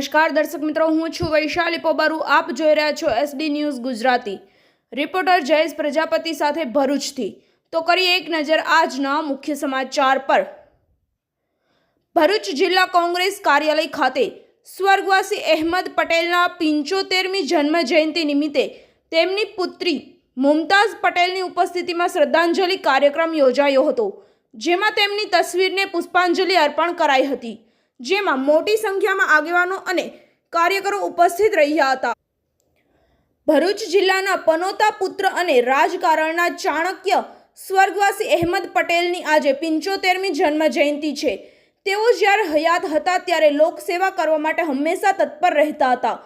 નમસ્કાર, દર્શક મિત્રો, હું છું વૈશાલી પોબારુ. આપ જોઈ રહ્યા છો SD news Gujarati. Reporter Jayesh Prajapati સાથે ભરૂચથી. તો કરીએ એક નજર આજના મુખ્ય સમાચાર પર. ભરૂચ જિલ્લા કોંગ્રેસ કાર્યાલય ખાતે સ્વર્ગવાસી અહેમદ પટેલના પિંચોતેરમી જન્મ જયંતિ નિમિત્તે તેમની પુત્રી મુમતાઝ પટેલની ઉપસ્થિતિમાં શ્રદ્ધાંજલિ કાર્યક્રમ યોજાયો હતો, જેમાં તેમની તસવીરને પુષ્પાંજલિ અર્પણ કરાઈ હતી. જેમાં મોટી સંખ્યામાં આગેવાનો અને કાર્યકરો ઉપસ્થિત રહ્યા હતા. ભરૂચ જિલ્લાના પનોતા પુત્ર અને રાજકારણના ચાણક્ય સ્વર્ગવાસી અહેમદ પટેલની આજે પંચોતેરમી જન્મ જયંતિ છે. તેઓ જ્યારે હયાત હતા ત્યારે લોકસેવા કરવા માટે હંમેશા તત્પર રહેતા હતા.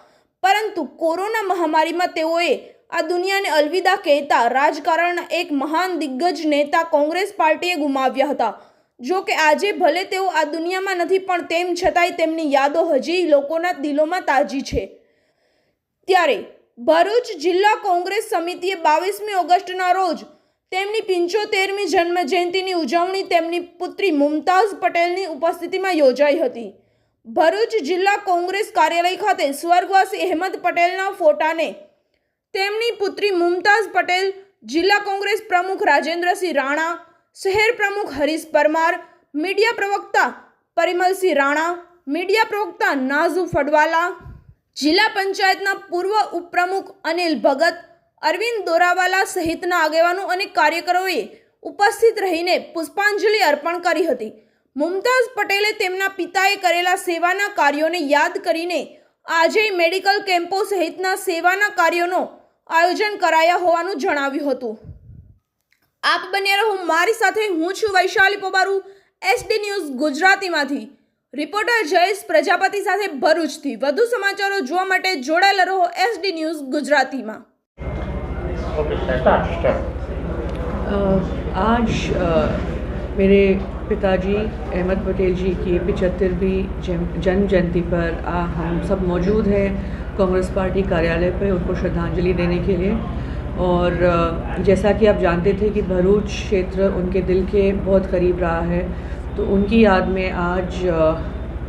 પરંતુ કોરોના મહામારીમાં તેઓએ આ દુનિયાને અલવિદા કહેતા રાજકારણના એક મહાન દિગ્ગજ નેતા કોંગ્રેસ પાર્ટીએ ગુમાવ્યા હતા. જો કે આજે ભલે તેઓ આ દુનિયામાં નથી, પણ તેમ છતાંય તેમની યાદો હજી લોકોના દિલોમાં તાજી છે. ત્યારે ભરૂચ જિલ્લા કોંગ્રેસ સમિતિએ બાવીસમી ઓગસ્ટના રોજ તેમની પંચોતેરમી જન્મ જયંતિની ઉજવણી તેમની પુત્રી મુમતાઝ પટેલની ઉપસ્થિતિમાં યોજાઈ હતી. ભરૂચ જિલ્લા કોંગ્રેસ કાર્યાલય ખાતે સ્વર્ગવાસી અહેમદ પટેલના ફોટાને તેમની પુત્રી મુમતાઝ પટેલ જિલ્લા કોંગ્રેસ પ્રમુખ રાજેન્દ્રસિંહ રાણા શહેર પ્રમુખ હરીશ પરમાર, મીડિયા પ્રવક્તા પરિમલસિંહ રાણા, મીડિયા પ્રવક્તા નાઝુ ફડવાલા, જિલ્લા પંચાયતના પૂર્વ ઉપપ્રમુખ અનિલ ભગત, અરવિંદ દોરાવાલા સહિતના આગેવાનો અને કાર્યકરોએ ઉપસ્થિત રહીને પુષ્પાંજલિ અર્પણ કરી હતી. મુમતાઝ પટેલે તેમના પિતાએ કરેલા સેવાના કાર્યોને યાદ કરીને આજે મેડિકલ કેમ્પો સહિતના સેવાના કાર્યોનો આયોજન કરાયા હોવાનું જણાવ્યું હતું. આપ બન્યા રહો મારી સાથે હું છું વૈશાલી પોબારુ એસડી ન્યૂઝ ગુજરાતીમાંથી રિપોર્ટર જયેશ પ્રજાપતિ સાથે ભરૂચથી વધુ સમાચારો જોવા માટે જોડાયેલા રહો એસડી ન્યૂઝ ગુજરાતીમાં ओके स्टार्ट स्टार्ट अ, आज अ, मेरे पिताजी अहमद पटेल जी की पिचहत्तरवीं जन्म जयंती पर आ, हम सब मौजूद हैं कांग्रेस पार्टी कार्यालय पर उनको श्रद्धांजलि देने के लिए और अ, जैसा कि आप जानते थे कि भरूच क्षेत्र उनके दिल के बहुत करीब रहा है तो उनकी याद में आज अ,